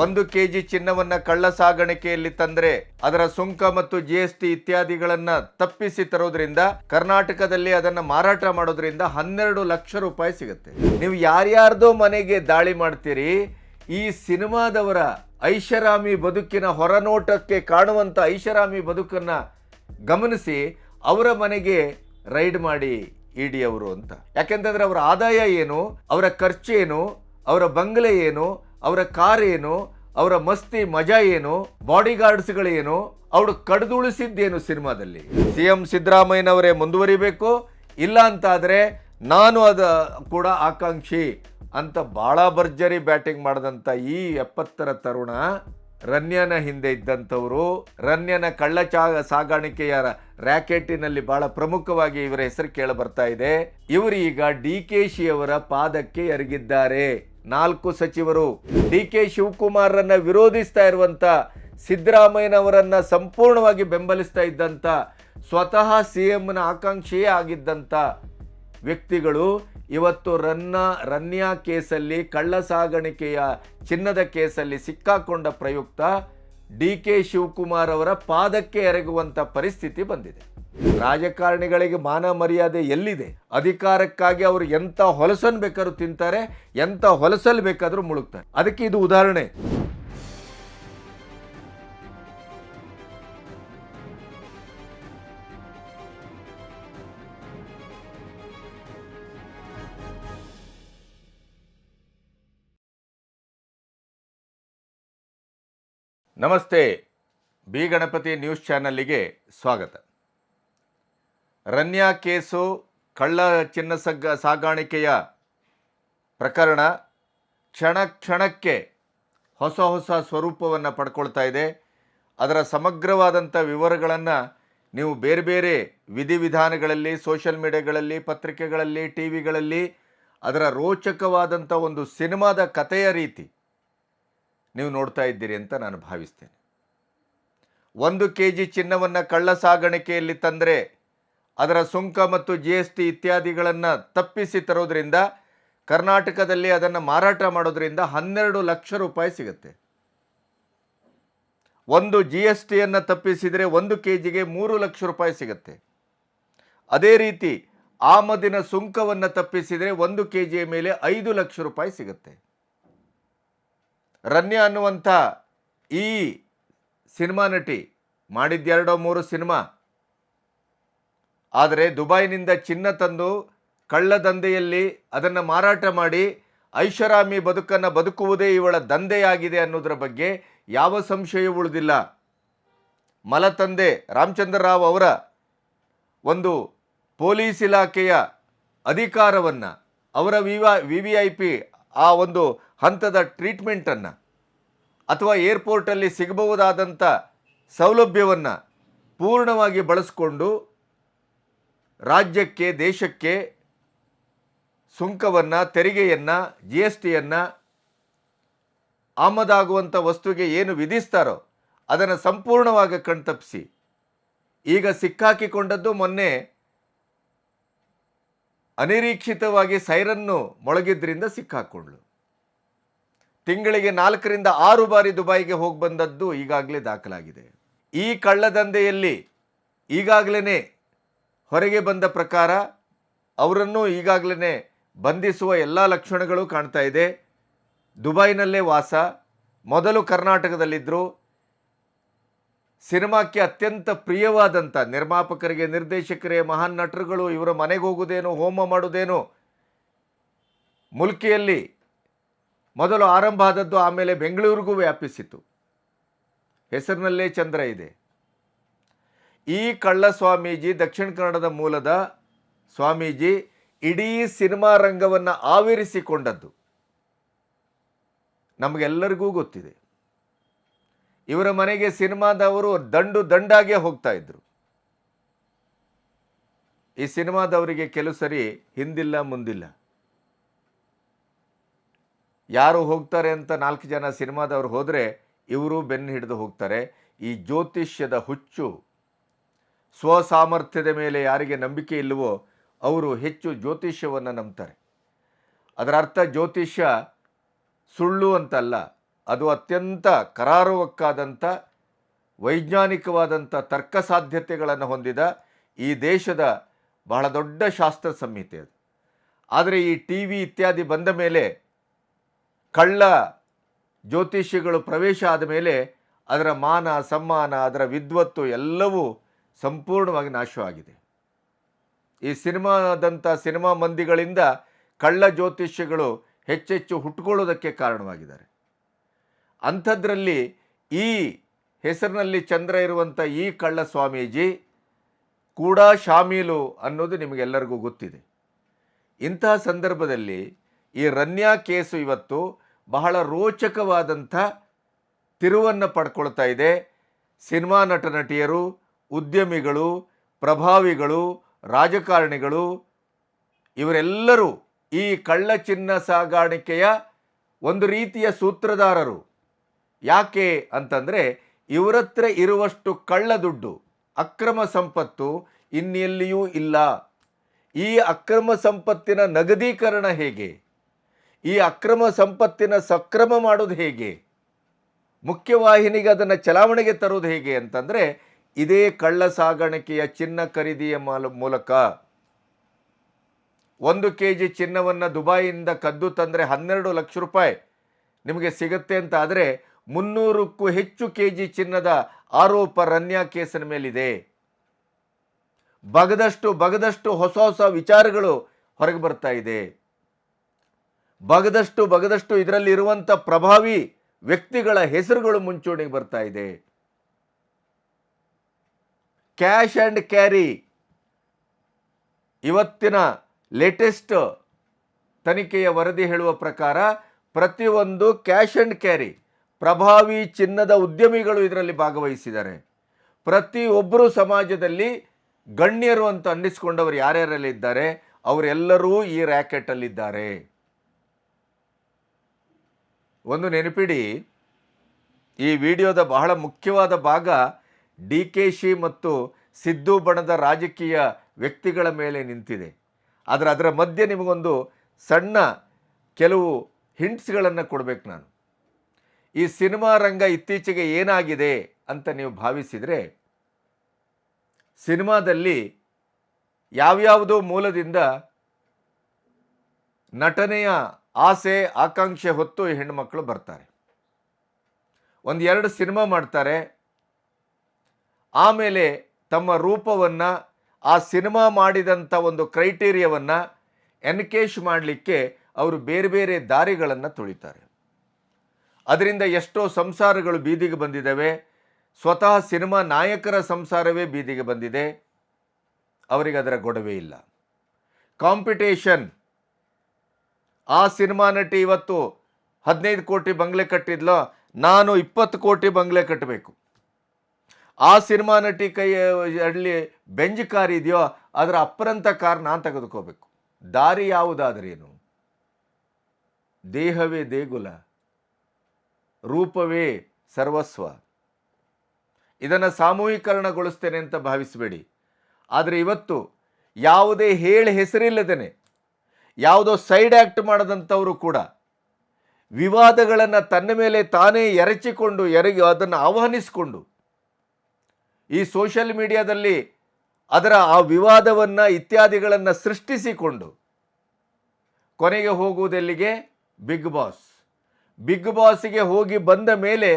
ಒಂದು ಕೆಜಿ ಚಿನ್ನವನ್ನ ಕಳ್ಳ ಸಾಗಾಣಿಕೆಯಲ್ಲಿ ತಂದ್ರೆ ಅದರ ಸುಂಕ ಮತ್ತು ಜಿ ಎಸ್ ಟಿ ಇತ್ಯಾದಿಗಳನ್ನ ತಪ್ಪಿಸಿ ತರೋದ್ರಿಂದ, ಕರ್ನಾಟಕದಲ್ಲಿ ಅದನ್ನ ಮಾರಾಟ ಮಾಡೋದ್ರಿಂದ ಹನ್ನೆರಡು ಲಕ್ಷ ರೂಪಾಯಿ ಸಿಗುತ್ತೆ. ನೀವು ಯಾರ್ಯಾರ್ದೋ ಮನೆಗೆ ದಾಳಿ ಮಾಡ್ತೀರಿ, ಈ ಸಿನಿಮಾದವರ ಐಷಾರಾಮಿ ಬದುಕಿನ ಹೊರನೋಟಕ್ಕೆ ಕಾಣುವಂತ ಐಷಾರಾಮಿ ಬದುಕನ್ನ ಗಮನಿಸಿ ಅವರ ಮನೆಗೆ ರೈಡ್ ಮಾಡಿ ಇಡಿ ಅವರು ಅಂತ. ಯಾಕೆಂತಂದ್ರೆ ಅವರ ಆದಾಯ ಏನು, ಅವರ ಖರ್ಚು ಏನು, ಅವರ ಬಂಗಲೆ ಏನು ಅವರ ಕಾರ್ ಏನು, ಅವರ ಮಸ್ತಿ, ಮಜಾ ಏನು ಬಾಡಿ ಗಾರ್ಡ್ಸ್ಗಳೇನು ಅವರು ಕಡ್ದುಳಿಸಿದ್ದೇನು ಸಿನಿಮಾದಲ್ಲಿ? ಸಿ ಎಂ ಸಿದ್ದರಾಮಯ್ಯನವರೇ ಮುಂದುವರಿಬೇಕು, ಇಲ್ಲ ಅಂತಾದರೆ ನಾನು ಅದ ಕೂಡ ಆಕಾಂಕ್ಷಿ ಅಂತ ಭಾಳ ಭರ್ಜರಿ ಬ್ಯಾಟಿಂಗ್ ಮಾಡಿದಂಥ ಈ ಎಪ್ಪತ್ತರ ತರುಣ, ರನ್ಯನ ಹಿಂದೆ ಇದ್ದಂಥವರು, ರನ್ಯನ ಕಳ್ಳಚಾ ಸಾಗಾಣಿಕೆಯ ರ್ಯಾಕೆಟಿನಲ್ಲಿ ಬಹಳ ಪ್ರಮುಖವಾಗಿ ಇವರ ಹೆಸರು ಕೇಳ ಬರ್ತಾ ಇದೆ. ಇವರು ಈಗ ಡಿ ಕೆ ಶಿ ಅವರ ಪಾದಕ್ಕೆ ಎರಗಿದ್ದಾರೆ. ನಾಲ್ಕು ಸಚಿವರು ಡಿ ಕೆ ಶಿವಕುಮಾರರನ್ನ ವಿರೋಧಿಸ್ತಾ ಇರುವಂಥ ಸಿದ್ದರಾಮಯ್ಯನವರನ್ನ ಸಂಪೂರ್ಣವಾಗಿ ಬೆಂಬಲಿಸ್ತಾ ಇದ್ದಂಥ ಸ್ವತಃ ಸಿ ಎಂನ ಆಕಾಂಕ್ಷೆಯೇ ಆಗಿದ್ದಂಥ ವ್ಯಕ್ತಿಗಳು ಇವತ್ತು ರನ್ನ, ರನ್ಯಾ ಕೇಸಲ್ಲಿ ಕಳ್ಳ ಸಾಗಾಣಿಕೆಯ ಚಿನ್ನದ ಕೇಸಲ್ಲಿ ಸಿಕ್ಕಾಕೊಂಡ ಪ್ರಯುಕ್ತ ಡಿ ಕೆ ಶಿವಕುಮಾರ್ ಅವರ ಪಾದಕ್ಕೆ ಎರಗುವಂತ ಪರಿಸ್ಥಿತಿ ಬಂದಿದೆ. ರಾಜಕಾರಣಿಗಳಿಗೆ ಮಾನ ಮರ್ಯಾದೆ ಎಲ್ಲಿದೆ? ಅಧಿಕಾರಕ್ಕಾಗಿ ಅವರು ಎಂತ ಹೊಲಸನ್ ಬೇಕಾದ್ರೂ ತಿಂತಾರೆ, ಎಂತ ಹೊಲಸಲ್ ಬೇಕಾದರೂ ಮುಳುಗ್ತಾರೆ. ಅದಕ್ಕೆ ಇದು ಉದಾಹರಣೆ. ನಮಸ್ತೆ. ಬಿ ಗಣಪತಿ ನ್ಯೂಸ್ ಚಾನಲ್ಲಿಗೆ ಸ್ವಾಗತ. ರನ್ಯಾ ಕೇಸು ಕಳ್ಳ ಚಿನ್ನ ಸಗ್ಗ ಸಾಗಾಣಿಕೆಯ ಪ್ರಕರಣ ಕ್ಷಣ ಕ್ಷಣಕ್ಕೆ ಹೊಸ ಹೊಸ ಸ್ವರೂಪವನ್ನು ಪಡ್ಕೊಳ್ತಾ ಇದೆ. ಅದರ ಸಮಗ್ರವಾದಂಥ ವಿವರಗಳನ್ನು ನೀವು ಬೇರೆ ಬೇರೆ ವಿಧಿವಿಧಾನಗಳಲ್ಲಿ, ಸೋಷಿಯಲ್ ಮೀಡಿಯಾಗಳಲ್ಲಿ, ಪತ್ರಿಕೆಗಳಲ್ಲಿ, ಟಿ ವಿಗಳಲ್ಲಿ ಅದರ ರೋಚಕವಾದಂಥ ಒಂದು ಸಿನಿಮಾದ ಕಥೆಯ ರೀತಿ ನೀವು ನೋಡ್ತಾ ಇದ್ದೀರಿ ಅಂತ ನಾನು ಭಾವಿಸ್ತೇನೆ. ಒಂದು ಕೆ ಜಿ ಚಿನ್ನವನ್ನು ಕಳ್ಳ ಸಾಗಾಣಿಕೆಯಲ್ಲಿ ತಂದರೆ ಅದರ ಸುಂಕ ಮತ್ತು ಜಿ ಎಸ್ ಟಿ ಇತ್ಯಾದಿಗಳನ್ನು ತಪ್ಪಿಸಿ ತರೋದ್ರಿಂದ, ಕರ್ನಾಟಕದಲ್ಲಿ ಅದನ್ನು ಮಾರಾಟ ಮಾಡೋದ್ರಿಂದ ಹನ್ನೆರಡು ಲಕ್ಷ ರೂಪಾಯಿ ಸಿಗುತ್ತೆ. ಒಂದು ಜಿ ಎಸ್ ಟಿಯನ್ನು ತಪ್ಪಿಸಿದರೆ ಒಂದು ಕೆ ಜಿಗೆ ಮೂರು ಲಕ್ಷ ರೂಪಾಯಿ ಸಿಗುತ್ತೆ. ಅದೇ ರೀತಿ, ಆಮದಿನ ಸುಂಕವನ್ನು ತಪ್ಪಿಸಿದರೆ ಒಂದು ಕೆ ಜಿಯ ಮೇಲೆ ಐದು ಲಕ್ಷ ರೂಪಾಯಿ ಸಿಗುತ್ತೆ. ರನ್ಯ ಅನ್ನುವಂಥ ಈ ಸಿನಿಮಾ ನಟಿ ಮಾಡಿದ್ದೆರಡೋ ಮೂರು ಸಿನಿಮಾ? ಆದರೆ ದುಬೈನಿಂದ ಚಿನ್ನ ತಂದು ಕಳ್ಳ ದಂಧೆಯಲ್ಲಿ ಅದನ್ನು ಮಾರಾಟ ಮಾಡಿ ಐಷಾರಾಮಿ ಬದುಕನ್ನು ಬದುಕುವುದೇ ಇವಳ ದಂಧೆಯಾಗಿದೆ ಅನ್ನೋದರ ಬಗ್ಗೆ ಯಾವ ಸಂಶಯವೂ ಉಳಿದಿಲ್ಲ. ಮಲತಂದೆ ರಾಮಚಂದ್ರ ರಾವ್ ಅವರ ಒಂದು ಪೊಲೀಸ್ ಇಲಾಖೆಯ ಅಧಿಕಾರವನ್ನು, ಅವರ ವಿವಾ ವಿ ವಿ ಐ ಪಿ ಆ ಒಂದು ಹಂತದ ಟ್ರೀಟ್ಮೆಂಟನ್ನು ಅಥವಾ ಏರ್ಪೋರ್ಟಲ್ಲಿ ಸಿಗಬಹುದಾದಂಥ ಸೌಲಭ್ಯವನ್ನು ಪೂರ್ಣವಾಗಿ ಬಳಸಿಕೊಂಡು ರಾಜ್ಯಕ್ಕೆ, ದೇಶಕ್ಕೆ ಸುಂಕವನ್ನು, ತೆರಿಗೆಯನ್ನು, ಜಿ ಎಸ್ ಟಿಯನ್ನು ಆಮದಾಗುವಂಥ ವಸ್ತುವಿಗೆ ಏನು ವಿಧಿಸ್ತಾರೋ ಅದನ್ನು ಸಂಪೂರ್ಣವಾಗಿ ಕಣ್ತಪ್ಪಿಸಿ. ಈಗ ಸಿಕ್ಕಾಕಿಕೊಂಡದ್ದು ಮೊನ್ನೆ ಅನಿರೀಕ್ಷಿತವಾಗಿ ಸೈರನ್ನು ಮೊಳಗಿದ್ರಿಂದ ಸಿಕ್ಕಾಕೊಂಡ್ಳು. ತಿಂಗಳಿಗೆ ನಾಲ್ಕರಿಂದ ಆರು ಬಾರಿ ದುಬೈಗೆ ಹೋಗಿ ಬಂದದ್ದು ಈಗಾಗಲೇ ದಾಖಲಾಗಿದೆ. ಈ ಕಳ್ಳದಂದೆಯಲ್ಲಿ ಈಗಾಗಲೇ ಹೊರಗೆ ಬಂದ ಪ್ರಕಾರ ಅವರನ್ನು ಈಗಾಗಲೇ ಬಂಧಿಸುವ ಎಲ್ಲ ಲಕ್ಷಣಗಳು ಕಾಣ್ತಾ ಇದೆ. ದುಬೈನಲ್ಲೇ ವಾಸ. ಮೊದಲು ಕರ್ನಾಟಕದಲ್ಲಿದ್ದರು ಸಿನಿಮಾಕ್ಕೆ ಅತ್ಯಂತ ಪ್ರಿಯವಾದಂಥ ನಿರ್ಮಾಪಕರಿಗೆ ನಿರ್ದೇಶಕರಿಗೆ ಮಹಾನ್ ನಟರುಗಳು, ಇವರ ಮನೆಗೆ ಹೋಗುವುದೇನು ಹೋಮ ಮಾಡುವುದೇನು ಮುಲ್ಕಿಯಲ್ಲಿ ಮೊದಲು ಆರಂಭ ಆದದ್ದು ಆಮೇಲೆ ಬೆಂಗಳೂರಿಗೂ ವ್ಯಾಪಿಸಿತು ಹೆಸರಿನಲ್ಲೇ ಚಂದ್ರ ಇದೆ. ಈ ಕಳ್ಳ ಸ್ವಾಮೀಜಿ ದಕ್ಷಿಣ ಕನ್ನಡದ ಮೂಲದ ಸ್ವಾಮೀಜಿ ಇಡೀ ಸಿನಿಮಾ ರಂಗವನ್ನು ಆವರಿಸಿಕೊಂಡದ್ದು. ನಮಗೆಲ್ಲರಿಗೂ ಗೊತ್ತಿದೆ. ಇವರ ಮನೆಗೆ ಸಿನಿಮಾದವರು ದಂಡು ದಂಡಾಗೆ ಹೋಗ್ತಾ ಇದ್ರು. ಈ ಸಿನಿಮಾದವರಿಗೆ ಕೆಲವು ಸರಿ ಹಿಂದಿಲ್ಲ ಮುಂದಿಲ್ಲ. ಯಾರು ಹೋಗ್ತಾರೆ ಅಂತ ನಾಲ್ಕು ಜನ ಸಿನಿಮಾದವರು ಹೋದರೆ ಇವರು ಬೆನ್ನು ಹಿಡಿದು ಹೋಗ್ತಾರೆ. ಈ ಜ್ಯೋತಿಷ್ಯದ ಹುಚ್ಚು ಸ್ವಸಾಮರ್ಥ್ಯದ ಮೇಲೆ ಯಾರಿಗೆ ನಂಬಿಕೆ ಇಲ್ಲವೋ ಅವರು ಹೆಚ್ಚು ಜ್ಯೋತಿಷ್ಯವನ್ನು ನಂಬ್ತಾರೆ. ಅದರ ಅರ್ಥ ಜ್ಯೋತಿಷ್ಯ ಸುಳ್ಳು ಅಂತಲ್ಲ, ಅದು ಅತ್ಯಂತ ಕರಾರುವಕ್ಕಾದಂಥ, ವೈಜ್ಞಾನಿಕವಾದಂಥ ತರ್ಕ ಸಾಧ್ಯತೆಗಳನ್ನು ಹೊಂದಿದ ಈ ದೇಶದ ಬಹಳ ದೊಡ್ಡ ಶಾಸ್ತ್ರ ಸಂಹಿತೆ ಅದು. ಆದರೆ ಈ ಟಿ ವಿ ಇತ್ಯಾದಿ ಬಂದ ಮೇಲೆ ಕಳ್ಳ ಜ್ಯೋತಿಷ್ಯಗಳು ಪ್ರವೇಶ ಆದ ಮೇಲೆ ಅದರ ಮಾನ, ಸಮ್ಮಾನ, ಅದರ ವಿದ್ವತ್ತು ಎಲ್ಲವೂ ಸಂಪೂರ್ಣವಾಗಿ ನಾಶವಾಗಿದೆ. ಈ ಸಿನಿಮಾದಂಥ ಸಿನಿಮಾ ಮಂದಿಗಳಿಂದ ಕಳ್ಳ ಜ್ಯೋತಿಷ್ಯಗಳು ಹೆಚ್ಚೆಚ್ಚು ಹುಟ್ಟುಕೊಳ್ಳೋದಕ್ಕೆ ಕಾರಣವಾಗಿದ್ದಾರೆ. ಅಂಥದ್ರಲ್ಲಿ ಈ ಹೆಸರಿನಲ್ಲಿ ಚಂದ್ರ ಇರುವಂಥ ಈ ಕಳ್ಳ ಸ್ವಾಮೀಜಿ ಕೂಡ ಶಾಮೀಲು ಅನ್ನೋದು ನಿಮಗೆಲ್ಲರಿಗೂ ಗೊತ್ತಿದೆ. ಇಂತಹ ಸಂದರ್ಭದಲ್ಲಿ ಈ ರನ್ಯಾ ಕೇಸು ಇವತ್ತು ಬಹಳ ರೋಚಕವಾದಂಥ ತಿರುವನ್ನು ಪಡ್ಕೊಳ್ತಾ ಇದೆ. ಸಿನಿಮಾ ನಟ ನಟಿಯರು ಉದ್ಯಮಿಗಳು, ಪ್ರಭಾವಿಗಳು, ರಾಜಕಾರಣಿಗಳು, ಇವರೆಲ್ಲರೂ ಈ ಕಳ್ಳ ಚಿನ್ನ ಸಾಗಾಣಿಕೆಯ ಒಂದು ರೀತಿಯ ಸೂತ್ರಧಾರರು. ಯಾಕೆ ಅಂತಂದರೆ ಇವರತ್ರ ಇರುವಷ್ಟು ಕಳ್ಳ ದುಡ್ಡು, ಅಕ್ರಮ ಸಂಪತ್ತು ಇನ್ನೆಲ್ಲಿಯೂ ಇಲ್ಲ. ಈ ಅಕ್ರಮ ಸಂಪತ್ತಿನ ನಗದೀಕರಣ ಹೇಗೆ? ಈ ಅಕ್ರಮ ಸಂಪತ್ತಿನ ಸಕ್ರಮ ಮಾಡೋದು ಹೇಗೆ? ಮುಖ್ಯವಾಹಿನಿಗೆ ಅದನ್ನು ಚಲಾವಣೆಗೆ ತರೋದು ಹೇಗೆ ಅಂತಂದರೆ ಇದೇ ಕಳ್ಳ ಸಾಗಾಣಿಕೆಯ ಚಿನ್ನ ಖರೀದಿಯ ಮಾಲ- ಮೂಲಕ ಒಂದು ಕೆ ಜಿ ಚಿನ್ನವನ್ನು ದುಬಾಯಿಯಿಂದ ಕದ್ದು ತಂದರೆ ಹನ್ನೆರಡು ಲಕ್ಷ ರೂಪಾಯಿ ನಿಮಗೆ ಸಿಗುತ್ತೆ ಅಂತ ಆದರೆ ಮುನ್ನೂರಕ್ಕೂ ಹೆಚ್ಚು ಕೆ ಜಿ ಚಿನ್ನದ ಆರೋಪ ರನ್ಯಾ ಕೇಸಿನ ಮೇಲಿದೆ. ಬಗದಷ್ಟು ಬಗದಷ್ಟು ಹೊಸ ಹೊಸ ವಿಚಾರಗಳು ಹೊರಗೆ ಬರ್ತಾ ಇದೆ. ಬಗದಷ್ಟು ಬಗದಷ್ಟು ಇದರಲ್ಲಿರುವಂಥ ಪ್ರಭಾವಿ ವ್ಯಕ್ತಿಗಳ ಹೆಸರುಗಳು ಮುಂಚೂಣಿಗೆ ಬರ್ತಾ ಇದೆ. Cash and carry. ಇವತ್ತಿನ ಲೇಟೆಸ್ಟ್ ತನಿಖೆಯ ವರದಿ ಹೇಳುವ ಪ್ರಕಾರ ಪ್ರತಿಯೊಂದು ಕ್ಯಾಶ್ ಆ್ಯಂಡ್ ಕ್ಯಾರಿ ಪ್ರಭಾವಿ ಚಿನ್ನದ ಉದ್ಯಮಿಗಳು ಇದರಲ್ಲಿ ಭಾಗವಹಿಸಿದ್ದಾರೆ. ಪ್ರತಿಯೊಬ್ಬರು ಸಮಾಜದಲ್ಲಿ ಗಣ್ಯರು ಅಂತ ಅನ್ನಿಸ್ಕೊಂಡವರು ಯಾರ್ಯಾರಲ್ಲಿದ್ದಾರೆ? ಅವರೆಲ್ಲರೂ ಈ ರ್ಯಾಕೆಟಲ್ಲಿದ್ದಾರೆ ಒಂದು ನೆನಪಿಡಿ, ಈ ವಿಡಿಯೋದ ಬಹಳ ಮುಖ್ಯವಾದ ಭಾಗ ಡಿ ಕೆ ಶಿ ಮತ್ತು ಸಿದ್ದು ಬಣದ ರಾಜಕೀಯ ವ್ಯಕ್ತಿಗಳ ಮೇಲೆ ನಿಂತಿದೆ. ಆದರೆ ಅದರ ಮಧ್ಯೆ ನಿಮಗೊಂದು ಸಣ್ಣ ಕೆಲವು ಹಿಂಟ್ಸ್ಗಳನ್ನು ಕೊಡಬೇಕು ನಾನು. ಈ ಸಿನಿಮಾ ರಂಗ ಇತ್ತೀಚೆಗೆ ಏನಾಗಿದೆ ಅಂತ ನೀವು ಭಾವಿಸಿದರೆ, ಸಿನಿಮಾದಲ್ಲಿ ಯಾವ್ಯಾವುದೋ ಮೂಲದಿಂದ ನಟನೆಯ ಆಸೆ, ಆಕಾಂಕ್ಷೆ ಹೊತ್ತು ಹೆಣ್ಣುಮಕ್ಕಳು ಬರ್ತಾರೆ. ಒಂದು ಎರಡು ಸಿನಿಮಾ ಮಾಡ್ತಾರೆ ಆಮೇಲೆ ತಮ್ಮ ರೂಪವನ್ನು, ಆ ಸಿನಿಮಾ ಮಾಡಿದಂಥ ಒಂದು ಕ್ರೈಟೀರಿಯವನ್ನು ಎನ್ಕೇಶ್ ಮಾಡಲಿಕ್ಕೆ ಅವರು ಬೇರೆ ಬೇರೆ ದಾರಿಗಳನ್ನು ತುಳಿತಾರೆ. ಅದರಿಂದ ಎಷ್ಟೋ ಸಂಸಾರಗಳು ಬೀದಿಗೆ ಬಂದಿದ್ದಾವೆ. ಸ್ವತಃ ಸಿನಿಮಾ ನಾಯಕರ ಸಂಸಾರವೇ ಬೀದಿಗೆ ಬಂದಿದೆ. ಅವರಿಗೆ ಅದರ ಗೊಡವೆ ಇಲ್ಲ. ಕಾಂಪಿಟೇಷನ್. ಆ ಸಿನಿಮಾ ನಟಿ ಇವತ್ತು ಹದಿನೈದು ಕೋಟಿ ಬಂಗ್ಲೆ ಕಟ್ಟಿದ್ಲೋ, ನಾನು ಇಪ್ಪತ್ತು ಕೋಟಿ ಬಂಗ್ಲೆ ಕಟ್ಟಬೇಕು ಆ ಸಿನಿಮಾ ನಟಿ ಕೈ ಅಲ್ಲಿ ಬೆಂಜ್ ಕಾರ್ ಇದೆಯೋ, ಅದರ ಅಪ್ಪರಂಥ ಕಾರ್ ನಾನು ತೆಗೆದುಕೋಬೇಕು. ದಾರಿ ಯಾವುದಾದ್ರೇನು ದೇಹವೇ ದೇಗುಲ, ರೂಪವೇ ಸರ್ವಸ್ವ. ಇದನ್ನು ಸಾಮೂಹೀಕರಣಗೊಳಿಸ್ತೇನೆ ಅಂತ ಭಾವಿಸಬೇಡಿ. ಆದರೆ ಇವತ್ತು ಯಾವುದೇ ಹೇಳಿ ಹೆಸರಿಲ್ಲದೇನೆ, ಯಾವುದೋ ಸೈಡ್ ಆ್ಯಕ್ಟ್ ಮಾಡದಂಥವರು ಕೂಡ ವಿವಾದಗಳನ್ನು ತನ್ನ ಮೇಲೆ ತಾನೇ ಎರಚಿಕೊಂಡು, ಎರಗಿ, ಅದನ್ನು ಆಹ್ವಾನಿಸಿಕೊಂಡು ಈ ಸೋಷಿಯಲ್ ಮೀಡಿಯಾದಲ್ಲಿ ಅದರ ಆ ವಿವಾದವನ್ನು ಇತ್ಯಾದಿಗಳನ್ನು ಸೃಷ್ಟಿಸಿಕೊಂಡು ಕೊನೆಗೆ ಹೋಗುವುದೆಲ್ಲಿಗೆ ಬಿಗ್ ಬಾಸ್ ಬಿಗ್ ಬಾಸ್ಗೆ ಹೋಗಿ ಬಂದ ಮೇಲೆ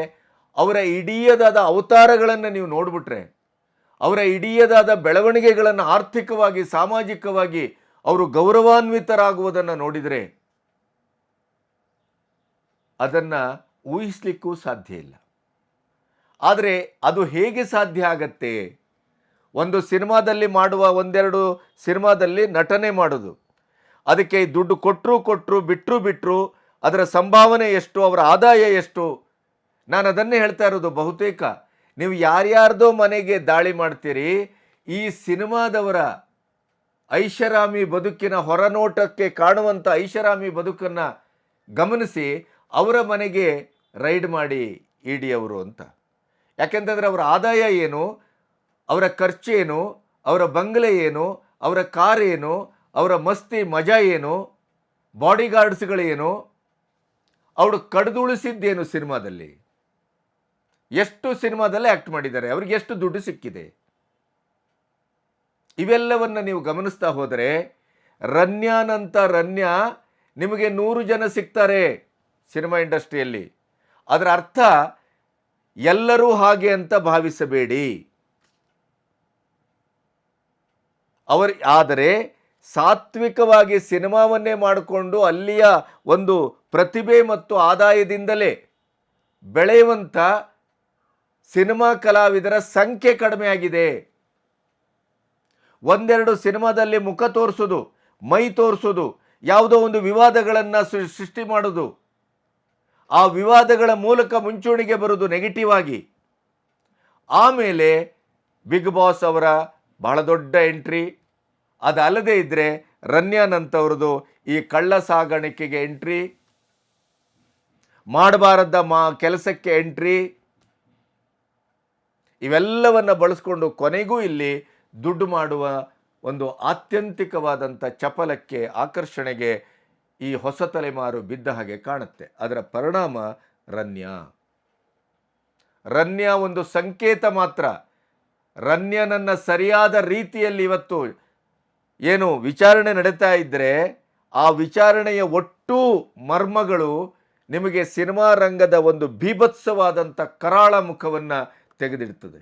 ಅವರ ಇಡೀಯದಾದ ಅವತಾರಗಳನ್ನು ನೀವು ನೋಡಿಬಿಟ್ರೆ, ಅವರ ಇಡೀಯದಾದ ಬೆಳವಣಿಗೆಗಳನ್ನು ಆರ್ಥಿಕವಾಗಿ, ಸಾಮಾಜಿಕವಾಗಿ ಅವರು ಗೌರವಾನ್ವಿತರಾಗುವುದನ್ನು ನೋಡಿದರೆ ಅದನ್ನು ಊಹಿಸಲಿಕ್ಕೂ ಸಾಧ್ಯ ಇಲ್ಲ. ಆದರೆ ಅದು ಹೇಗೆ ಸಾಧ್ಯ ಆಗತ್ತೆ? ಒಂದು ಸಿನಿಮಾದಲ್ಲಿ ಮಾಡುವ ಒಂದೆರಡು ಸಿನಿಮಾದಲ್ಲಿ ನಟನೆ ಮಾಡೋದು. ಅದಕ್ಕೆ ದುಡ್ಡು ಕೊಟ್ಟರು ಕೊಟ್ಟರು ಬಿಟ್ಟರು ಬಿಟ್ಟರು ಅದರ ಸಂಭಾವನೆ ಎಷ್ಟು, ಅವರ ಆದಾಯ ಎಷ್ಟು? ನಾನು ಅದನ್ನೇ ಹೇಳ್ತಾ ಇರೋದು ಬಹುತೇಕ. ನೀವು ಯಾರ್ಯಾರ್ದೋ ಮನೆಗೆ ದಾಳಿ ಮಾಡ್ತೀರಿ, ಈ ಸಿನಿಮಾದವರ ಐಷಾರಾಮಿ ಬದುಕಿನ ಹೊರನೋಟಕ್ಕೆ ಕಾಣುವಂಥ ಐಷಾರಾಮಿ ಬದುಕನ್ನು ಗಮನಿಸಿ, ಅವರ ಮನೆಗೆ ರೈಡ್ ಮಾಡಿ ಇಡಿ ಅವರು ಅಂತ. ಯಾಕೆಂತಂದರೆ ಅವರ ಆದಾಯ ಏನು, ಅವರ ಖರ್ಚೇನು ಅವರ ಬಂಗಲೆ ಏನು, ಅವರ ಕಾರ್ ಏನು, ಅವರ ಮಸ್ತಿ ಮಜಾ ಏನು ಬಾಡಿಗಾರ್ಡ್ಸ್ಗಳೇನು ಅವಳು ಕಡ್ದುಳಿಸಿದ್ದೇನು ಸಿನಿಮಾದಲ್ಲಿ? ಎಷ್ಟು ಸಿನಿಮಾದಲ್ಲಿ ಆ್ಯಕ್ಟ್ ಮಾಡಿದ್ದಾರೆ, ಅವ್ರಿಗೆ ಎಷ್ಟು ದುಡ್ಡು ಸಿಕ್ಕಿದೆ? ಇವೆಲ್ಲವನ್ನು ನೀವು ಗಮನಿಸ್ತಾ ಹೋದರೆ, ರನ್ಯಾನಂತ ರನ್ಯ ನಿಮಗೆ ನೂರು ಜನ ಸಿಗ್ತಾರೆ ಸಿನಿಮಾ ಇಂಡಸ್ಟ್ರಿಯಲ್ಲಿ. ಅದರ ಅರ್ಥ ಎಲ್ಲರೂ ಹಾಗೆ ಅಂತ ಭಾವಿಸಬೇಡಿ. ಅವರ, ಆದರೆ ಸಾತ್ವಿಕವಾಗಿ ಸಿನಿಮಾವನ್ನೇ ಮಾಡಿಕೊಂಡು ಅಲ್ಲಿಯ ಒಂದು ಪ್ರತಿಭೆ ಮತ್ತು ಆದಾಯದಿಂದಲೇ ಬೆಳೆಯುವಂಥ ಸಿನಿಮಾ ಕಲಾವಿದರ ಸಂಖ್ಯೆ ಕಡಿಮೆ ಆಗಿದೆ ಒಂದೆರಡು ಸಿನಿಮಾದಲ್ಲಿ ಮುಖ ತೋರಿಸೋದು, ಮೈ ತೋರಿಸೋದು, ಯಾವುದೋ ಒಂದು ವಿವಾದಗಳನ್ನು ಸೃಷ್ಟಿ ಮಾಡೋದು ಆ ವಿವಾದಗಳ ಮೂಲಕ ಮುಂಚೂಣಿಗೆ ಬರೋದು ನೆಗೆಟಿವ್ ಆಗಿ. ಆಮೇಲೆ ಬಿಗ್ ಬಾಸ್ ಅವರ ಬಹಳ ದೊಡ್ಡ ಎಂಟ್ರಿ ಅದಲ್ಲದೆ ಇದ್ದರೆ ರನ್ಯಾನಂತವ್ರದ್ದು ಈ ಕಳ್ಳ ಸಾಗಾಣಿಕೆಗೆ ಎಂಟ್ರಿ ಮಾಡಬಾರದ ಮಾ ಕೆಲಸಕ್ಕೆ ಎಂಟ್ರಿ ಇವೆಲ್ಲವನ್ನು ಬಳಸ್ಕೊಂಡು ಕೊನೆಗೂ ಇಲ್ಲಿ ದುಡ್ಡು ಮಾಡುವ ಒಂದು ಆತ್ಯಂತಿಕವಾದಂಥ ಚಪಲಕ್ಕೆ, ಆಕರ್ಷಣೆಗೆ ಈ ಹೊಸ ತಲೆಮಾರು ಬಿದ್ದ ಹಾಗೆ ಕಾಣುತ್ತೆ. ಅದರ ಪರಿಣಾಮ ರನ್ಯ. ರನ್ಯ ಒಂದು ಸಂಕೇತ ಮಾತ್ರ. ರನ್ಯನನ್ನ ಸರಿಯಾದ ರೀತಿಯಲ್ಲಿ ಇವತ್ತು ಏನು ವಿಚಾರಣೆ ನಡೀತಾ ಇದ್ದರೆ ಆ ವಿಚಾರಣೆಯ ಒಟ್ಟು ಮರ್ಮಗಳು ನಿಮಗೆ ಸಿನಿಮಾ ರಂಗದ ಒಂದು ಬೀಭತ್ಸವಾದಂಥ ಕರಾಳ ಮುಖವನ್ನು ತೆಗೆದಿಡ್ತದೆ.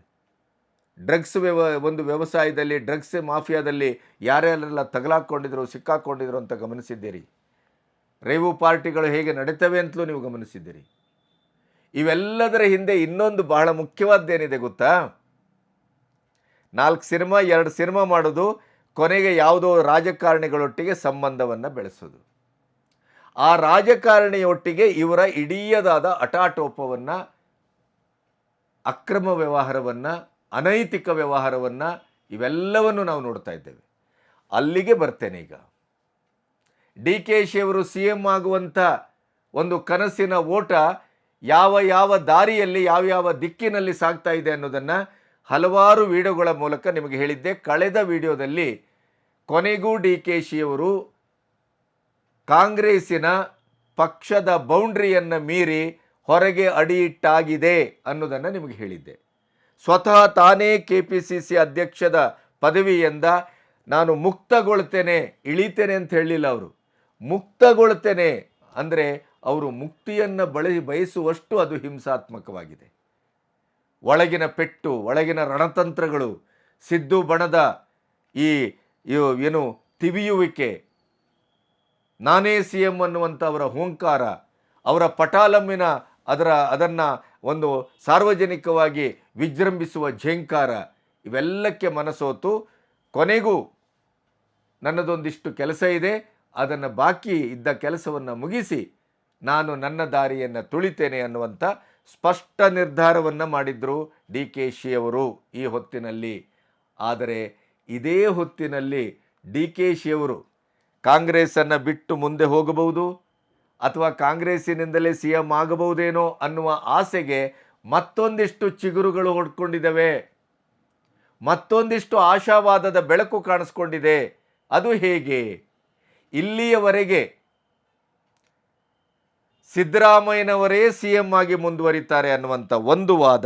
ಡ್ರಗ್ಸ್ ವ್ಯವ, ಒಂದು ವ್ಯವಸಾಯದಲ್ಲಿ, ಡ್ರಗ್ಸ್ ಮಾಫಿಯಾದಲ್ಲಿ ಯಾರ್ಯಾರೆಲ್ಲ ತಗಲಾಕೊಂಡಿದ್ರು, ಸಿಕ್ಕಾಕೊಂಡಿದ್ರು ಅಂತ ಗಮನಿಸಿದ್ದೀರಿ? ರೇವು ಪಾರ್ಟಿಗಳು ಹೇಗೆ ನಡೀತವೆ ಅಂತಲೂ ನೀವು ಗಮನಿಸಿದ್ದೀರಿ. ಇವೆಲ್ಲದರ ಹಿಂದೆ ಇನ್ನೊಂದು ಬಹಳ ಮುಖ್ಯವಾದ್ದೇನಿದೆ ಗೊತ್ತಾ? ನಾಲ್ಕು ಸಿನಿಮಾ, ಎರಡು ಸಿನಿಮಾ ಮಾಡೋದು ಕೊನೆಗೆ ಯಾವುದೋ ರಾಜಕಾರಣಿಗಳೊಟ್ಟಿಗೆ ಸಂಬಂಧವನ್ನು ಬೆಳೆಸೋದು. ಆ ರಾಜಕಾರಣಿಯೊಟ್ಟಿಗೆ ಇವರ ಇಡೀಯದಾದ ಅಟಾಟೋಪವನ್ನು ಅಕ್ರಮ ವ್ಯವಹಾರವನ್ನು, ಅನೈತಿಕ ವ್ಯವಹಾರವನ್ನು ಇವೆಲ್ಲವನ್ನು ನಾವು ನೋಡ್ತಾ ಇದ್ದೇವೆ. ಅಲ್ಲಿಗೆ ಬರ್ತೇನೆ ಈಗ. ಡಿ ಕೆ ಶಿಯವರು ಸಿ ಎಂ ಆಗುವಂಥ ಒಂದು ಕನಸಿನ ಓಟ ಯಾವ ಯಾವ ದಾರಿಯಲ್ಲಿ, ಯಾವ ಯಾವ ದಿಕ್ಕಿನಲ್ಲಿ ಸಾಗ್ತಾ ಇದೆ ಅನ್ನೋದನ್ನು ಹಲವಾರು ವಿಡಿಯೋಗಳ ಮೂಲಕ ನಿಮಗೆ ಹೇಳಿದ್ದೆ. ಕಳೆದ ವಿಡಿಯೋದಲ್ಲಿ ಕೊನೆಗೂ ಡಿ ಕೆ ಶಿಯವರು ಕಾಂಗ್ರೆಸ್ಸಿನ ಪಕ್ಷದ ಬೌಂಡ್ರಿಯನ್ನು ಮೀರಿ ಹೊರಗೆ ಅಡಿಯಿಟ್ಟಾಗಿದೆ ಅನ್ನೋದನ್ನು ನಿಮಗೆ ಹೇಳಿದ್ದೆ. ಸ್ವತಃ ತಾನೇ ಕೆ ಪಿ ಸಿ ಸಿ ಅಧ್ಯಕ್ಷದ ಪದವಿಯಿಂದ ನಾನು ಮುಕ್ತಗೊಳ್ತೇನೆ, ಇಳಿತೇನೆ ಅಂತ ಹೇಳಲಿಲ್ಲ ಅವರು. ಮುಕ್ತಗೊಳ್ತೇನೆ ಅಂದರೆ ಅವರು ಮುಕ್ತಿಯನ್ನು ಬಳಿ ಬಯಸುವಷ್ಟು ಅದು ಹಿಂಸಾತ್ಮಕವಾಗಿದೆ. ಒಳಗಿನ ಪೆಟ್ಟು, ಒಳಗಿನ ರಣತಂತ್ರಗಳು, ಸಿದ್ದು ಬಣದ ಈ ಏನು ತಿವಿಯುವಿಕೆ, ನಾನೇ ಸಿ ಎಂ ಅನ್ನುವಂಥ ಅವರ ಹೋಂಕಾರ, ಅವರ ಪಟಾಲಮ್ಮಿನ ಅದರ, ಅದನ್ನು ಒಂದು ಸಾರ್ವಜನಿಕವಾಗಿ ವಿಜೃಂಭಿಸುವ ಝೇಂಕಾರ, ಇವೆಲ್ಲಕ್ಕೆ ಮನಸೋತು. ಕೊನೆಗೂ ನನ್ನದೊಂದಿಷ್ಟು ಕೆಲಸ ಇದೆ. ಅದನ್ನು ಬಾಕಿ ಇದ್ದ ಕೆಲಸವನ್ನು ಮುಗಿಸಿ ನಾನು ನನ್ನ ದಾರಿಯನ್ನು ತುಳಿತೇನೆ ಅನ್ನುವಂಥ ಸ್ಪಷ್ಟ ನಿರ್ಧಾರವನ್ನು ಮಾಡಿದ್ರು ಡಿ ಕೆ ಶಿಯವರು ಈ ಹೊತ್ತಿನಲ್ಲಿ. ಆದರೆ ಇದೇ ಹೊತ್ತಿನಲ್ಲಿ ಡಿ ಕೆ ಶಿಯವರು ಕಾಂಗ್ರೆಸ್ಸನ್ನು ಬಿಟ್ಟು ಮುಂದೆ ಹೋಗಬಹುದು ಅಥವಾ ಕಾಂಗ್ರೆಸ್ಸಿನಿಂದಲೇ ಸಿ ಎಂ ಆಗಬಹುದೇನೋ ಅನ್ನುವ ಆಸೆಗೆ ಮತ್ತೊಂದಿಷ್ಟು ಚಿಗುರುಗಳು ಹೊಡ್ಕೊಂಡಿದ್ದಾವೆ. ಮತ್ತೊಂದಿಷ್ಟು ಆಶಾವಾದದ ಬೆಳಕು ಕಾಣಿಸ್ಕೊಂಡಿದೆ. ಅದು ಹೇಗೆ? ಇಲ್ಲಿಯವರೆಗೆ ಸಿದ್ದರಾಮಯ್ಯನವರೇ ಸಿ ಎಂ ಆಗಿ ಮುಂದುವರಿತಾರೆ ಅನ್ನುವಂಥ ಒಂದು ವಾದ.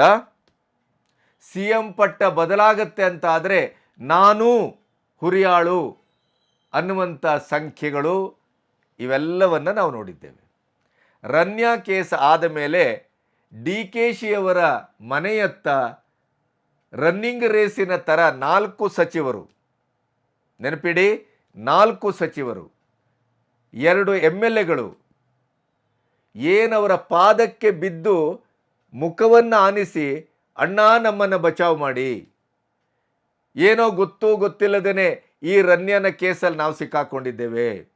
ಸಿ ಎಂ ಪಟ್ಟ ಬದಲಾಗತ್ತೆ ಅಂತ ಆದರೆ ನಾನು ಹುರಿಯಾಳು ಅನ್ನುವಂಥ ಸಂಖ್ಯೆಗಳು ಇವೆಲ್ಲವನ್ನು ನಾವು ನೋಡಿದ್ದೇವೆ. ರನ್ಯಾ ಕೇಸ್ ಆದ ಮೇಲೆ ಡಿ ಕೆ ಶಿಯವರ ಮನೆಯತ್ತ ರನ್ನಿಂಗ್ ರೇಸಿನ ಥರ ನಾಲ್ಕು ಸಚಿವರು, ನೆನಪಿಡಿ, ನಾಲ್ಕು ಸಚಿವರು ಎರಡು ಎಂ ಎಲ್ ಎಗಳು ಏನವರ ಪಾದಕ್ಕೆ ಬಿದ್ದು ಮುಖವನ್ನು ಆನಿಸಿ, ಅಣ್ಣ, ನಮ್ಮನ್ನು ಬಚಾವ್ ಮಾಡಿ. ಏನೋ ಗೊತ್ತು ಗೊತ್ತಿಲ್ಲದೇ ಈ ರನ್ಯನ ಕೇಸಲ್ಲಿ ನಾವು ಸಿಕ್ಕಾಕೊಂಡಿದ್ದೇವೆ.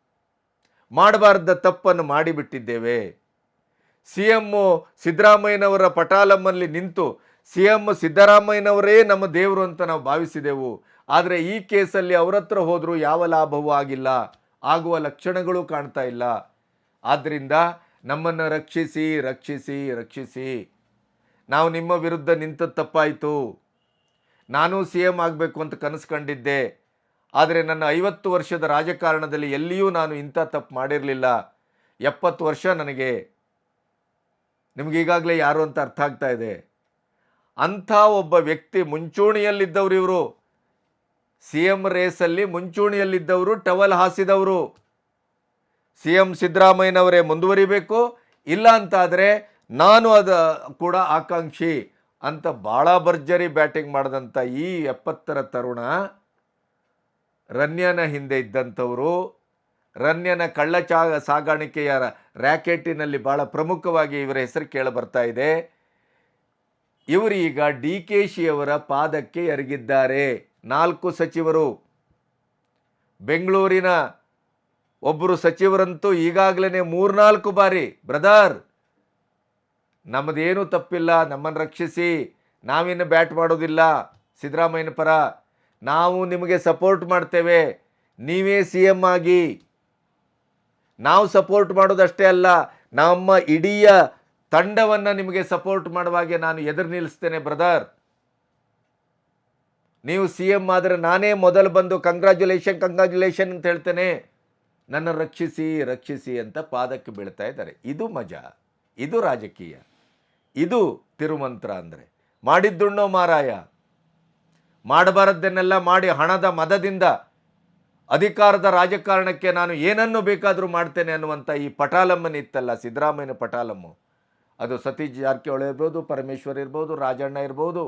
ಮಾಡಬಾರ್ದ ತಪ್ಪನ್ನು ಮಾಡಿಬಿಟ್ಟಿದ್ದೇವೆ. ಸಿ ಎಮ್ಮು ಸಿದ್ದರಾಮಯ್ಯನವರ ಪಟಾಲಮ್ಮಲ್ಲಿ ನಿಂತು ಸಿ ಎಂ ಸಿದ್ದರಾಮಯ್ಯನವರೇ ನಮ್ಮ ದೇವರು ಅಂತ ನಾವು ಭಾವಿಸಿದೆವು. ಆದರೆ ಈ ಕೇಸಲ್ಲಿ ಅವರತ್ರ ಹೋದರೂ ಯಾವ ಲಾಭವೂ ಆಗಿಲ್ಲ. ಆಗುವ ಲಕ್ಷಣಗಳು ಕಾಣ್ತಾ ಇಲ್ಲ. ಆದ್ದರಿಂದ ನಮ್ಮನ್ನು ರಕ್ಷಿಸಿ ರಕ್ಷಿಸಿ ರಕ್ಷಿಸಿ. ನಾವು ನಿಮ್ಮ ವಿರುದ್ಧ ನಿಂತ ತಪ್ಪಾಯಿತು. ನಾನು ಸಿ ಎಂ ಆಗಬೇಕು ಅಂತ ಕನಸು ಕಂಡಿದ್ದೆ ಆದರೆ ನನ್ನ ಐವತ್ತು ವರ್ಷದ ರಾಜಕಾರಣದಲ್ಲಿ ಎಲ್ಲಿಯೂ ನಾನು ಇಂಥ ತಪ್ಪು ಮಾಡಿರಲಿಲ್ಲ. ಎಪ್ಪತ್ತು ವರ್ಷ ನನಗೆ. ನಿಮಗೀಗಾಗಲೇ ಯಾರು ಅಂತ ಅರ್ಥ ಆಗ್ತಾ ಇದೆ. ಅಂಥ ಒಬ್ಬ ವ್ಯಕ್ತಿ ಮುಂಚೂಣಿಯಲ್ಲಿದ್ದವರು ಇವರು. ಸಿ ಎಂ ರೇಸಲ್ಲಿ ಮುಂಚೂಣಿಯಲ್ಲಿದ್ದವರು ಟವಲ್ ಹಾಸಿದವರು. ಸಿ ಎಂ ಸಿದ್ದರಾಮಯ್ಯನವರೇ ಮುಂದುವರಿಬೇಕು, ಇಲ್ಲ ಅಂತಾದರೆ ನಾನು ಅದ ಕೂಡ ಆಕಾಂಕ್ಷಿ ಅಂತ ಭಾಳ ಭರ್ಜರಿ ಬ್ಯಾಟಿಂಗ್ ಮಾಡಿದಂಥ ಈ ಎಪ್ಪತ್ತರ ತರುಣ ರನ್ಯನ ಹಿಂದೆ ಇದ್ದಂಥವರು. ರನ್ಯನ ಕಳ್ಳಚಾ ಸಾಗಾಣಿಕೆಯ ರ್ಯಾಕೆಟಿನಲ್ಲಿ ಭಾಳ ಪ್ರಮುಖವಾಗಿ ಇವರ ಹೆಸರು ಕೇಳಿ ಬರ್ತಾ ಇದೆ. ಇವರು ಈಗ ಡಿ ಕೆ ಶಿಯವರ ಪಾದಕ್ಕೆ ಎರಗಿದ್ದಾರೆ. ನಾಲ್ಕು ಸಚಿವರು. ಬೆಂಗಳೂರಿನ ಒಬ್ಬರು ಸಚಿವರಂತೂ ಈಗಾಗಲೇ ಮೂರ್ನಾಲ್ಕು ಬಾರಿ, ಬ್ರದರ್, ನಮ್ಮದೇನೂ ತಪ್ಪಿಲ್ಲ ನಮ್ಮನ್ನು ರಕ್ಷಿಸಿ, ನಾವಿನ್ನು ಬ್ಯಾಟ್ ಮಾಡೋದಿಲ್ಲ, ಸಿದ್ದರಾಮಯ್ಯನ ಪರ. ನಾವು ನಿಮಗೆ ಸಪೋರ್ಟ್ ಮಾಡ್ತೇವೆ, ನೀವೇ ಸಿ ಎಂ ಆಗಿ. ನಾವು ಸಪೋರ್ಟ್ ಮಾಡೋದಷ್ಟೇ ಅಲ್ಲ, ನಮ್ಮ ಇಡೀ ತಂಡವನ್ನು ನಿಮಗೆ ಸಪೋರ್ಟ್ ಮಾಡುವಾಗೆ ನಾನು ಎದುರು ನಿಲ್ಲಿಸ್ತೇನೆ ಬ್ರದರ್. ನೀವು ಸಿ ಎಂ ಆದರೆ ನಾನೇ ಮೊದಲು ಬಂದು ಕಂಗ್ರ್ಯಾಚುಲೇಷನ್ ಕಂಗ್ರ್ಯಾಚುಲೇಷನ್ ಅಂತ ಹೇಳ್ತೇನೆ. ನನ್ನ ರಕ್ಷಿಸಿ ರಕ್ಷಿಸಿ ಅಂತ ಪಾದಕ್ಕೆ ಬೀಳ್ತಾ ಇದ್ದಾರೆ. ಇದು ಮಜಾ, ಇದು ರಾಜಕೀಯ, ಇದು ತಿರುಮಂತ್ರ ಅಂದರೆ. ಮಾಡಿದ್ದುಣ್ಣೋ ಮಾರಾಯ. ಮಾಡಬಾರದ್ದನ್ನೆಲ್ಲ ಮಾಡಿ ಹಣದ ಮದದಿಂದ ಅಧಿಕಾರದ ರಾಜಕಾರಣಕ್ಕೆ ನಾನು ಏನನ್ನು ಬೇಕಾದರೂ ಮಾಡ್ತೇನೆ ಅನ್ನುವಂಥ ಈ ಪಟಾಲಮ್ಮನ ಇತ್ತಲ್ಲ, ಸಿದ್ದರಾಮಯ್ಯನ ಪಟಾಲಮ್ಮು. ಅದು ಸತೀಶ್ ಜಾರಕಿಹೊಳಿ ಇರ್ಬೋದು, ಪರಮೇಶ್ವರ್ ಇರ್ಬೋದು, ರಾಜಣ್ಣ ಇರ್ಬೋದು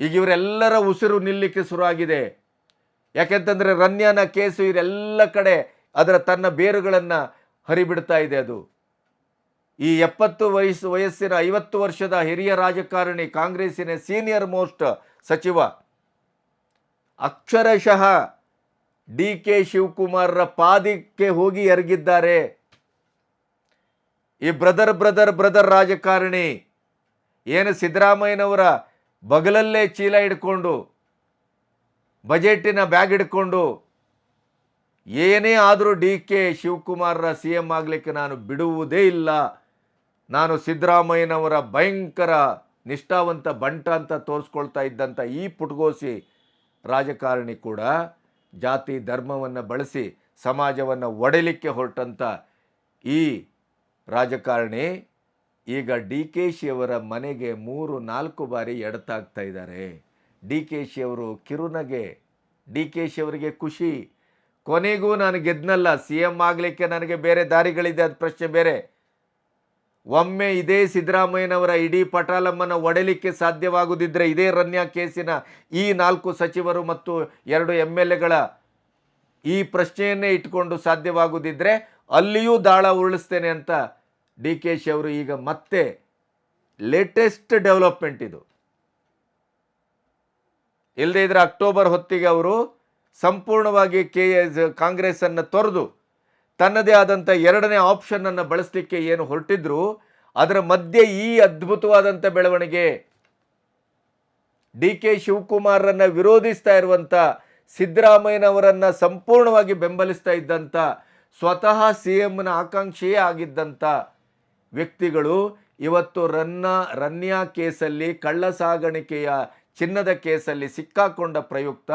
ಈಗ ಇವರೆಲ್ಲರ ಉಸಿರು ನಿಲ್ಲಿಕ್ಕೆ ಶುರುವಾಗಿದೆ. ಯಾಕೆಂತಂದರೆ ರನ್ಯಾನ, ಕೇಸು ಇವರೆಲ್ಲ ಕಡೆ ಅದರ ತನ್ನ ಬೇರುಗಳನ್ನು ಹರಿಬಿಡ್ತಾ ಇದೆ ಅದು. ಈ ಎಪ್ಪತ್ತು ವಯಸ್ಸು, ವಯಸ್ಸಿನ ಐವತ್ತು ವರ್ಷದ ಹಿರಿಯ ರಾಜಕಾರಣಿ, ಕಾಂಗ್ರೆಸ್ಸಿನ ಸೀನಿಯರ್ ಮೋಸ್ಟ್ ಸಚಿವ ಅಕ್ಷರಶಃ ಡಿ ಕೆ ಶಿವಕುಮಾರ್ರ ಪಾದಕ್ಕೆ ಹೋಗಿ ಎರಗಿದ್ದಾರೆ. ಈ ಬ್ರದರ್ ಬ್ರದರ್ ಬ್ರದರ್ ರಾಜಕಾರಣಿ, ಏನು ಸಿದ್ದರಾಮಯ್ಯನವರ ಬಗಲಲ್ಲೇ ಚೀಲ ಹಿಡ್ಕೊಂಡು, ಬಜೆಟಿನ ಬ್ಯಾಗ್ ಹಿಡ್ಕೊಂಡು, ಏನೇ ಆದರೂ ಡಿ ಕೆ ಶಿವಕುಮಾರ್ರ ಸಿ ಎಂ ಆಗಲಿಕ್ಕೆ ನಾನು ಬಿಡುವುದೇ ಇಲ್ಲ. ನಾನು ಸಿದ್ದರಾಮಯ್ಯನವರ ಭಯಂಕರ, ನಿಷ್ಠಾವಂತ ಬಂಟ ಅಂತ ತೋರಿಸ್ಕೊಳ್ತಾ ಇದ್ದಂಥ ಈ ಪುಟ್ಗೋಸಿ ರಾಜಕಾರಣಿ ಕೂಡ ಜಾತಿ ಧರ್ಮವನ್ನು ಬಳಸಿ, ಸಮಾಜವನ್ನು ಒಡೆಯಲಿಕ್ಕೆ ಹೊರಟಂಥ ಈ ರಾಜಕಾರಣಿ ಈಗ ಡಿ ಕೆ ಶಿಯವರ ಮನೆಗೆ ಮೂರು, ನಾಲ್ಕು ಬಾರಿ ಎಡತಾಗ್ತಾ ಇದ್ದಾರೆ. ಡಿ ಕೆ ಶಿಯವರು ಕಿರುನಗೆ, ಡಿ ಕೆ ಶಿಯವರಿಗೆ ಖುಷಿ. ಕೊನೆಗೂ ನಾನು ಗೆದ್ದನಲ್ಲ ಸಿ ಎಂ ಆಗಲಿಕ್ಕೆ ನನಗೆ ಬೇರೆ ದಾರಿಗಳಿದೆ, ಅದು ಪ್ರಶ್ನೆ ಬೇರೆ. ಒಮ್ಮೆ ಇದೇ ಸಿದ್ದರಾಮಯ್ಯನವರ ಇಡೀ ಪಟಾಲಮ್ಮನ ಒಡಲಿಕ್ಕೆ ಸಾಧ್ಯವಾಗುದಿದ್ರೆ ಇದೇ ರನ್ಯಾ ಕೇಸಿನ ಈ ನಾಲ್ಕು ಸಚಿವರು ಮತ್ತು ಎರಡು ಎಂ ಎಲ್ ಎಗಳ ಈ ಪ್ರಶ್ನೆಯನ್ನೇ ಇಟ್ಕೊಂಡು ಸಾಧ್ಯವಾಗುದಿದ್ರೆ ಅಲ್ಲಿಯೂ ದಾಳ ಉರುಳಿಸ್ತೇನೆ ಅಂತ ಡಿ ಕೆ ಶಿ ಅವರು ಈಗ ಮತ್ತೆ ಲೇಟೆಸ್ಟ್ ಡೆವಲಪ್ಮೆಂಟ್ ಇದು. ಇಲ್ಲದೇ ಇದ್ರೆ ಅಕ್ಟೋಬರ್ ಹೊತ್ತಿಗೆ ಅವರು ಸಂಪೂರ್ಣವಾಗಿ ಕೆ ಕಾಂಗ್ರೆಸ್ಸನ್ನು ತೊರೆದು ತನ್ನದೇ ಆದಂಥ ಎರಡನೇ ಆಪ್ಷನನ್ನು ಬಳಸಲಿಕ್ಕೆ ಏನು ಹೊರಟಿದ್ರು, ಅದರ ಮಧ್ಯೆ ಈ ಅದ್ಭುತವಾದಂಥ ಬೆಳವಣಿಗೆ ಡಿ ಕೆ ಶಿವಕುಮಾರರನ್ನು ವಿರೋಧಿಸ್ತಾ ಇರುವಂಥ ಸಿದ್ದರಾಮಯ್ಯನವರನ್ನು ಸಂಪೂರ್ಣವಾಗಿ ಬೆಂಬಲಿಸ್ತಾ ಇದ್ದಂಥ ಸ್ವತಃ ಸಿ ಎಮ್ನ ಆಕಾಂಕ್ಷೆಯೇ ಆಗಿದ್ದಂಥ ವ್ಯಕ್ತಿಗಳು ಇವತ್ತು ರನ್ನ, ರನ್ಯಾ ಕೇಸಲ್ಲಿ ಕಳ್ಳ ಸಾಗಾಣಿಕೆಯ ಚಿನ್ನದ ಕೇಸಲ್ಲಿ ಸಿಕ್ಕಾಕೊಂಡ ಪ್ರಯುಕ್ತ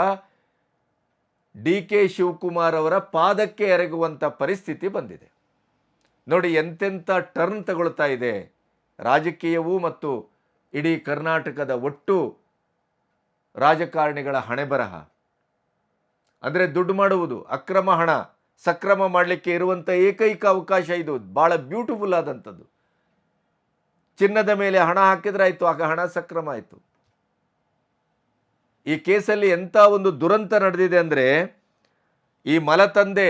ಡಿ ಕೆ ಶಿವಕುಮಾರ್ ಅವರ ಪಾದಕ್ಕೆ ಎರಗುವಂಥ ಪರಿಸ್ಥಿತಿ ಬಂದಿದೆ. ನೋಡಿ ಎಂತೆಂಥ ಟರ್ನ್ ತಗೊಳ್ತಾ ಇದೆ. ರಾಜಕೀಯವೂ ಮತ್ತು ಇಡೀ ಕರ್ನಾಟಕದ ಒಟ್ಟು ರಾಜಕಾರಣಿಗಳ ಹಣೆಬರಹ. ಅಂದರೆ ದುಡ್ಡು ಮಾಡುವುದು ಅಕ್ರಮ ಹಣ. ಸಕ್ರಮ ಮಾಡಲಿಕ್ಕೆ ಇರುವಂಥ ಏಕೈಕ ಅವಕಾಶ ಇದು. ಭಾಳ ಬ್ಯೂಟಿಫುಲ್ ಆದಂಥದ್ದು. ಚಿನ್ನದ ಮೇಲೆ ಹಣ ಹಾಕಿದ್ರೆ ಆಯಿತು, ಆಗ ಹಣ ಸಕ್ರಮ ಆಯಿತು. ಈ ಕೇಸಲ್ಲಿ ಎಂಥ ಒಂದು ದುರಂತ ನಡೆದಿದೆ ಅಂದರೆ, ಈ ಮಲತಂದೆ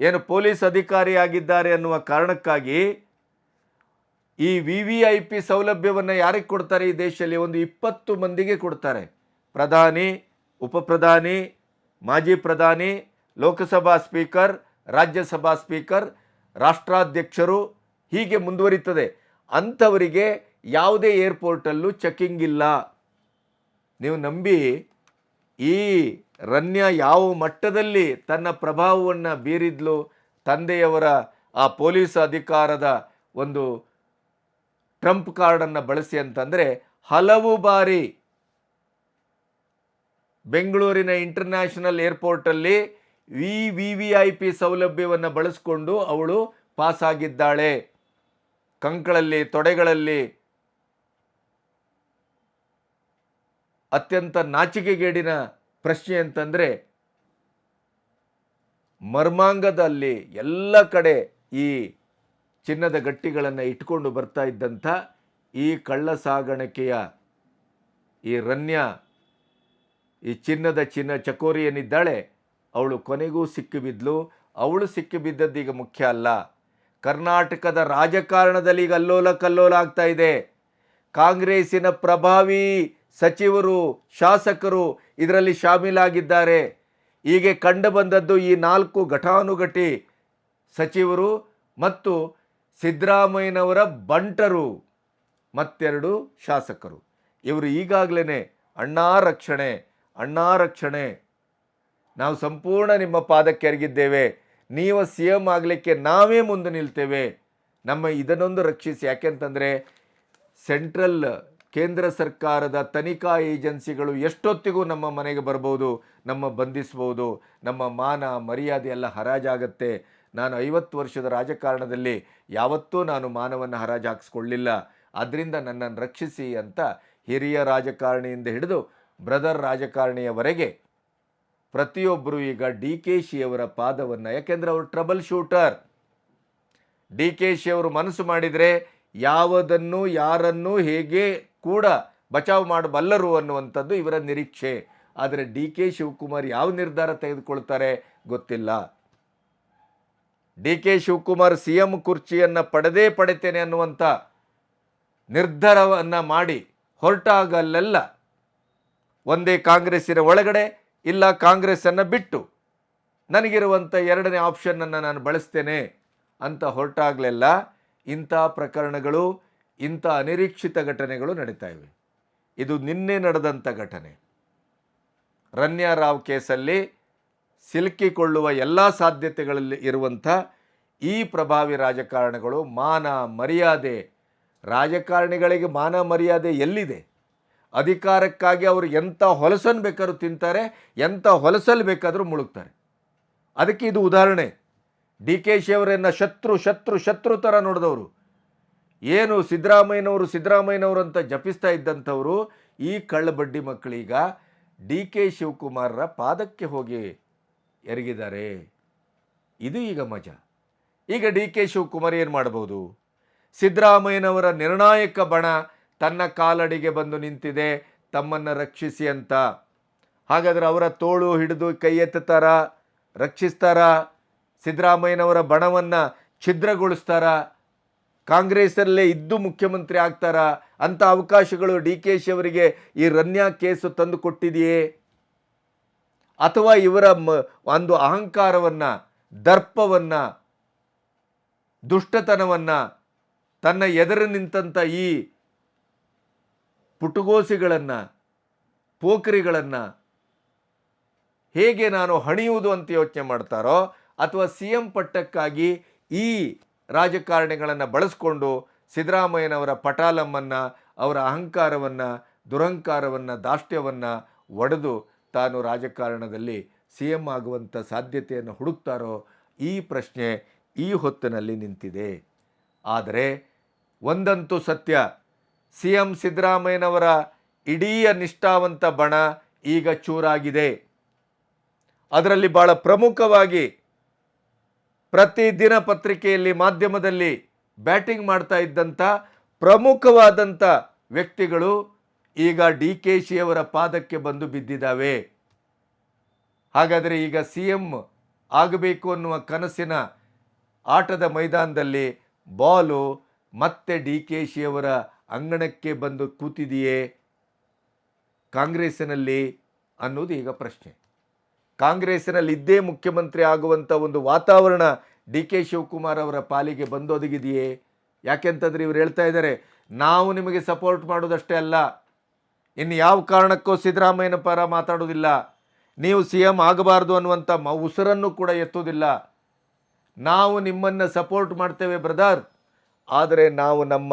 ಏನು ಪೊಲೀಸ್ ಅಧಿಕಾರಿಯಾಗಿದ್ದಾರೆ ಅನ್ನುವ ಕಾರಣಕ್ಕಾಗಿ ಈ ವಿ ವಿ ಐ ಪಿ ಸೌಲಭ್ಯವನ್ನು ಯಾರಿಗೆ ಕೊಡ್ತಾರೆ ಈ ದೇಶದಲ್ಲಿ? ಒಂದು ಇಪ್ಪತ್ತು ಮಂದಿಗೆ ಕೊಡ್ತಾರೆ. ಪ್ರಧಾನಿ ಉಪಪ್ರಧಾನಿ ಮಾಜಿ ಪ್ರಧಾನಿ ಲೋಕಸಭಾ ಸ್ಪೀಕರ್, ರಾಜ್ಯಸಭಾ ಸ್ಪೀಕರ್, ರಾಷ್ಟ್ರಾಧ್ಯಕ್ಷರು ಹೀಗೆ ಮುಂದುವರಿತದೆ. ಅಂಥವರಿಗೆ ಯಾವುದೇ ಏರ್ಪೋರ್ಟಲ್ಲೂ ಚೆಕ್ಕಿಂಗ್ ಇಲ್ಲ. ನೀವು ನಂಬಿ ಈ ರನ್ಯ ಯಾವ ಮಟ್ಟದಲ್ಲಿ ತನ್ನ ಪ್ರಭಾವವನ್ನು ಬೀರಿದ್ಲು, ತಂದೆಯವರ ಆ ಪೊಲೀಸ್ ಅಧಿಕಾರದ ಒಂದು ಟ್ರಂಪ್ ಕಾರ್ಡನ್ನು ಬಳಸಿ ಅಂತಂದರೆ ಹಲವು ಬಾರಿ ಬೆಂಗಳೂರಿನ international ಏರ್ಪೋರ್ಟಲ್ಲಿ V V V I P ಸೌಲಭ್ಯವನ್ನು ಬಳಸಿಕೊಂಡು ಅವಳು ಪಾಸಾಗಿದ್ದಾಳೆ. ಕಂಕಳಲ್ಲಿ, ತೊಡೆಗಳಲ್ಲಿ. ಅತ್ಯಂತ ನಾಚಿಕೆಗೇಡಿನ ಪ್ರಶ್ನೆ ಅಂತಂದರೆ, ಮರ್ಮಾಂಗದಲ್ಲಿ ಎಲ್ಲ ಕಡೆ ಈ ಚಿನ್ನದ ಗಟ್ಟಿಗಳನ್ನು ಇಟ್ಕೊಂಡು ಬರ್ತಾ ಇದ್ದಂಥ ಈ ಕಳ್ಳ ಸಾಗಾಣಿಕೆಯ ಈ ರನ್ಯ, ಈ ಚಿನ್ನದ ಚಿನ್ನ ಚಕೋರಿ ಏನಿದ್ದಾಳೆ ಅವಳು ಕೊನೆಗೂ ಸಿಕ್ಕಿಬಿದ್ಲು. ಅವಳು ಸಿಕ್ಕಿಬಿದ್ದದ್ದು ಈಗ ಮುಖ್ಯ ಅಲ್ಲ. ಕರ್ನಾಟಕದ ರಾಜಕಾರಣದಲ್ಲಿ ಈಗ ಅಲ್ಲೋಲ ಕಲ್ಲೋಲ ಆಗ್ತಾ ಇದೆ. ಕಾಂಗ್ರೆಸ್ಸಿನ ಪ್ರಭಾವಿ ಸಚಿವರು, ಶಾಸಕರು ಇದರಲ್ಲಿ ಶಾಮೀಲಾಗಿದ್ದಾರೆ. ಹೀಗೆ ಕಂಡು ಬಂದದ್ದು ಈ ನಾಲ್ಕು ಘಟಾನುಘಟಿ ಸಚಿವರು ಮತ್ತು ಸಿದ್ದರಾಮಯ್ಯನವರ ಬಂಟರು, ಮತ್ತೆರಡು ಶಾಸಕರು. ಇವರು ಈಗಾಗಲೇ ಅಣ್ಣಾ ರಕ್ಷಣೆ ಅಣ್ಣಾ ರಕ್ಷಣೆ ನಾವು ಸಂಪೂರ್ಣ ನಿಮ್ಮ ಪಾದಕ್ಕೆ ಎರಗಿದ್ದೇವೆ ನೀವು ಸಿ ಎಂ ಆಗಲಿಕ್ಕೆ ನಾವೇ ಮುಂದೆ ನಿಲ್ತೇವೆ. ನಮ್ಮ ಇದನ್ನೊಂದು ರಕ್ಷಿಸಿ. ಯಾಕೆಂತಂದರೆ ಸೆಂಟ್ರಲ್ ಕೇಂದ್ರ ಸರ್ಕಾರದ ತನಿಖಾ ಏಜೆನ್ಸಿಗಳು ಎಷ್ಟೊತ್ತಿಗೂ ನಮ್ಮ ಮನೆಗೆ ಬರ್ಬೋದು, ನಮ್ಮ ಬಂಧಿಸ್ಬೋದು, ನಮ್ಮ ಮಾನ, ಮರ್ಯಾದೆ ಎಲ್ಲ ಹರಾಜಾಗತ್ತೆ. ನಾನು ಐವತ್ತು ವರ್ಷದ ರಾಜಕಾರಣದಲ್ಲಿ ಯಾವತ್ತೂ ನಾನು ಮಾನವನ್ನು ಹರಾಜು ಹಾಕಿಸ್ಕೊಳ್ಳಿಲ್ಲ. ಅದರಿಂದ ನನ್ನನ್ನು ರಕ್ಷಿಸಿ ಅಂತ ಹಿರಿಯ ರಾಜಕಾರಣಿಯಿಂದ ಹಿಡಿದು ಬ್ರದರ್ ರಾಜಕಾರಣಿಯವರೆಗೆ ಪ್ರತಿಯೊಬ್ಬರು ಈಗ ಡಿ ಕೆ ಶಿಯವರ ಪಾದವನ್ನು, ಯಾಕೆಂದರೆ ಅವರು ಟ್ರಬಲ್ ಶೂಟರ್. ಡಿ ಕೆ ಶಿಯವರು ಮನಸ್ಸು ಮಾಡಿದರೆ ಯಾವುದನ್ನು, ಯಾರನ್ನು, ಹೇಗೆ ಕೂಡ ಬಚಾವ್ ಮಾಡಬಲ್ಲರು ಅನ್ನುವಂಥದ್ದು ಇವರ ನಿರೀಕ್ಷೆ. ಆದರೆ ಡಿ ಕೆ ಶಿವಕುಮಾರ್ ಯಾವ ನಿರ್ಧಾರ ತೆಗೆದುಕೊಳ್ತಾರೆ ಗೊತ್ತಿಲ್ಲ. D K Shivakumar C M ಕುರ್ಚಿಯನ್ನು ಪಡೆದೇ ಪಡೆತೇನೆ ಅನ್ನುವಂಥ ನಿರ್ಧಾರವನ್ನು ಮಾಡಿ ಹೊರಟಾಗಲ್ಲೆಲ್ಲ ಒಂದೇ ಕಾಂಗ್ರೆಸ್ಸಿನ ಒಳಗಡೆ ಇಲ್ಲ ಕಾಂಗ್ರೆಸ್ಸನ್ನು ಬಿಟ್ಟು ನನಗಿರುವಂಥ ಎರಡನೇ ಆಪ್ಷನ್ನನ್ನು ನಾನು ಬಳಸ್ತೇನೆ ಅಂತ ಹೊರಟಾಗಲೆಲ್ಲ ಇಂಥ ಪ್ರಕರಣಗಳು, ಇಂಥ ಅನಿರೀಕ್ಷಿತ ಘಟನೆಗಳು ನಡೀತಾ ಇವೆ. ಇದು ನಿನ್ನೆ ನಡೆದಂಥ ಘಟನೆ. ರನ್ಯಾ ರಾವ್ ಕೇಸಲ್ಲಿ ಸಿಲುಕಿಕೊಳ್ಳುವ ಎಲ್ಲ ಸಾಧ್ಯತೆಗಳಲ್ಲಿ ಇರುವಂಥ ಈ ಪ್ರಭಾವಿ ರಾಜಕಾರಣಗಳು ಮಾನ ಮರ್ಯಾದೆ, ರಾಜಕಾರಣಿಗಳಿಗೆ ಮಾನ ಮರ್ಯಾದೆ ಎಲ್ಲಿದೆ? ಅಧಿಕಾರಕ್ಕಾಗಿ ಅವರು ಎಂಥ ಹೊಲಸನ್ನು ಬೇಕಾದ್ರೂ ತಿಂತಾರೆ, ಎಂಥ ಹೊಲಸಲ್ಲಿ ಬೇಕಾದರೂ ಮುಳುಗ್ತಾರೆ. ಅದಕ್ಕೆ ಇದು ಉದಾಹರಣೆ. ಡಿ ಕೆ ಶಿಯವರನ್ನು ಶತ್ರು ಶತ್ರು ಶತ್ರು ಥರ ನೋಡಿದವರು. ಏನು ಸಿದ್ದರಾಮಯ್ಯನವರು ಸಿದ್ದರಾಮಯ್ಯನವರು ಅಂತ ಜಪಿಸ್ತಾ ಇದ್ದಂಥವರು, ಈ ಕಳ್ಳಬಡ್ಡಿ ಮಕ್ಕಳೀಗ ಡಿ ಕೆ ಶಿವಕುಮಾರರ ಪಾದಕ್ಕೆ ಹೋಗಿ ಎರಗಿದ್ದಾರೆ. ಇದು ಈಗ ಮಜಾ. ಈಗ ಡಿ ಕೆ ಶಿವಕುಮಾರ್ ಏನು ಮಾಡ್ಬೋದು? ಸಿದ್ದರಾಮಯ್ಯನವರ ನಿರ್ಣಾಯಕ ಬಣ ತನ್ನ ಕಾಲಡಿಗೆ ಬಂದು ನಿಂತಿದೆ, ತಮ್ಮನ್ನು ರಕ್ಷಿಸಿ ಅಂತ. ಹಾಗಾದರೆ ಅವರ ತೋಳು ಹಿಡಿದು ಕೈ ಎತ್ತುತ್ತಾರ? ರಕ್ಷಿಸ್ತಾರ? ಸಿದ್ದರಾಮಯ್ಯನವರ ಬಣವನ್ನು ಛಿದ್ರಗೊಳಿಸ್ತಾರ? ಕಾಂಗ್ರೆಸ್ಸಲ್ಲೇ ಇದ್ದು ಮುಖ್ಯಮಂತ್ರಿ ಆಗ್ತಾರ? ಅಂಥ ಅವಕಾಶಗಳು ಡಿ ಕೆ ಶಿ ಅವರಿಗೆ ಈ ರನ್ಯಾ ಕೇಸು ತಂದು ಕೊಟ್ಟಿದೆಯೇ? ಅಥವಾ ಇವರ ಮ, ಒಂದು ಅಹಂಕಾರವನ್ನು, ದರ್ಪವನ್ನು, ದುಷ್ಟತನವನ್ನು, ತನ್ನ ಎದುರು ನಿಂತಂಥ ಈ ಪುಟುಗೋಸಿಗಳನ್ನು, ಪೋಖರಿಗಳನ್ನು ಹೇಗೆ ನಾನು ಹಣಿಯುವುದು ಅಂತ ಯೋಚನೆ ಮಾಡ್ತಾರೋ ಅಥವಾ ಸಿ ಎಂ ಪಟ್ಟಕ್ಕಾಗಿ ಈ ರಾಜಕಾರಣಿಗಳನ್ನು ಬಳಸ್ಕೊಂಡು ಸಿದ್ದರಾಮಯ್ಯನವರ ಪಟಾಲಮ್ಮನ್ನು, ಅವರ ಅಹಂಕಾರವನ್ನು, ದುರಹಂಕಾರವನ್ನು, ದಾಷ್ಟ್ಯವನ್ನು ಒಡೆದು ತಾನು ರಾಜಕಾರಣದಲ್ಲಿ ಸಿ ಎಂ ಆಗುವಂಥ ಸಾಧ್ಯತೆಯನ್ನು ಹುಡುಕ್ತಾರೋ ಈ ಪ್ರಶ್ನೆ ಈ ಹೊತ್ತಿನಲ್ಲಿ ನಿಂತಿದೆ. ಆದರೆ ಒಂದಂತೂ ಸತ್ಯ ಸಿ ಎಂ ಸಿದ್ದರಾಮಯ್ಯನವರ ಇಡೀ ನಿಷ್ಠಾವಂತ ಬಣ ಈಗ ಚೂರಾಗಿದೆ. ಅದರಲ್ಲಿ ಭಾಳ ಪ್ರಮುಖವಾಗಿ ಪ್ರತಿ ದಿನ ಪತ್ರಿಕೆಯಲ್ಲಿ ಮಾಧ್ಯಮದಲ್ಲಿ ಬ್ಯಾಟಿಂಗ್ ಮಾಡ್ತಾ ಇದ್ದಂಥ ಪ್ರಮುಖವಾದಂಥ ವ್ಯಕ್ತಿಗಳು ಈಗ ಡಿ ಕೆ ಶಿಯವರ ಪಾದಕ್ಕೆ ಬಂದು ಬಿದ್ದಿದ್ದಾವೆ. ಹಾಗಾದರೆ ಈಗ ಸಿ ಎಂ ಆಗಬೇಕು ಅನ್ನುವ ಕನಸಿನ ಆಟದ ಮೈದಾನದಲ್ಲಿ ಬಾಲು ಮತ್ತೆ ಡಿ ಕೆ ಶಿಯವರ ಅಂಗಣಕ್ಕೆ ಬಂದು ಕೂತಿದೆಯೇ? ಕಾಂಗ್ರೆಸ್ಸಿನಲ್ಲಿ ಅನ್ನೋದು ಈಗ ಪ್ರಶ್ನೆ. ಕಾಂಗ್ರೆಸ್ಸಿನಲ್ಲಿದ್ದೇ ಮುಖ್ಯಮಂತ್ರಿ ಆಗುವಂಥ ಒಂದು ವಾತಾವರಣ ಡಿ ಕೆ ಶಿವಕುಮಾರ್ ಅವರ ಪಾಲಿಗೆ ಬಂದೊದಗಿದೆಯೇ? ಯಾಕೆಂತಂದರೆ ಇವರು ಹೇಳ್ತಾ ಇದ್ದಾರೆ, ನಾವು ನಿಮಗೆ ಸಪೋರ್ಟ್ ಮಾಡೋದಷ್ಟೇ ಅಲ್ಲ, ಇನ್ನು ಯಾವ ಕಾರಣಕ್ಕೂ ಸಿದ್ದರಾಮಯ್ಯನ ಪರ ಮಾತಾಡೋದಿಲ್ಲ, ನೀವು ಸಿ ಎಂ ಆಗಬಾರ್ದು ಅನ್ನುವಂಥ ಮ, ಉಸಿರನ್ನು ಕೂಡ ಎತ್ತುವುದಿಲ್ಲ. ನಾವು ನಿಮ್ಮನ್ನು ಸಪೋರ್ಟ್ ಮಾಡ್ತೇವೆ ಬ್ರದರ್, ಆದರೆ ನಾವು ನಮ್ಮ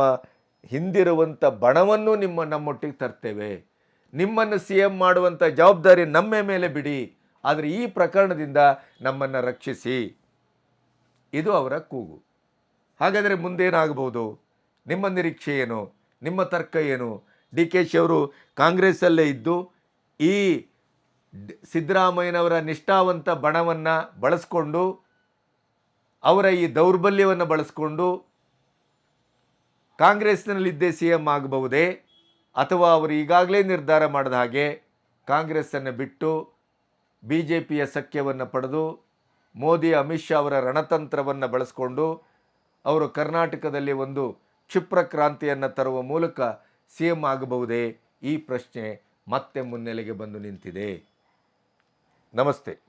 ಹಿಂದಿರುವಂಥ ಬಣವನ್ನು ನಿಮ್ಮ ನಮ್ಮೊಟ್ಟಿಗೆ ತರ್ತೇವೆ. ನಿಮ್ಮನ್ನು ಸಿ ಎಂ ಮಾಡುವಂಥ ಜವಾಬ್ದಾರಿ ನಮ್ಮ ಮೇಲೆ ಬಿಡಿ. ಆದರೆ ಈ ಪ್ರಕರಣದಿಂದ ನಮ್ಮನ್ನು ರಕ್ಷಿಸಿ. ಇದು ಅವರ ಕೂಗು. ಹಾಗಾದರೆ ಮುಂದೇನಾಗಬಹುದು? ನಿಮ್ಮ ನಿರೀಕ್ಷೆ ಏನು? ನಿಮ್ಮ ತರ್ಕ ಏನು? ಡಿ ಕೆ ಶಿ ಅವರು ಕಾಂಗ್ರೆಸ್ಸಲ್ಲೇ ಇದ್ದು ಈ ಸಿದ್ದರಾಮಯ್ಯನವರ ನಿಷ್ಠಾವಂತ ಬಣವನ್ನು ಬಳಸ್ಕೊಂಡು, ಅವರ ಈ ದೌರ್ಬಲ್ಯವನ್ನು ಬಳಸ್ಕೊಂಡು ಕಾಂಗ್ರೆಸ್ನಲ್ಲಿದ್ದೇ ಸಿ ಎಂ ಆಗಬಹುದೇ? ಅಥವಾ ಅವರು ಈಗಾಗಲೇ ನಿರ್ಧಾರ ಮಾಡಿದ ಹಾಗೆ ಕಾಂಗ್ರೆಸ್ಸನ್ನು ಬಿಟ್ಟು ಬಿ ಜೆ ಪಿಯ ಸಖ್ಯವನ್ನು ಪಡೆದು ಮೋದಿ, ಅಮಿತ್ ಶಾ ಅವರ ರಣತಂತ್ರವನ್ನು ಬಳಸಿಕೊಂಡು ಅವರು ಕರ್ನಾಟಕದಲ್ಲಿ ಒಂದು ಕ್ಷಿಪ್ರ ಕ್ರಾಂತಿಯನ್ನು ತರುವ ಮೂಲಕ ಸಿ ಎಂ ಆಗಬಹುದೇ? ಈ ಪ್ರಶ್ನೆ ಮತ್ತೆ ಮುನ್ನೆಲೆಗೆ ಬಂದು ನಿಂತಿದೆ. ನಮಸ್ತೆ.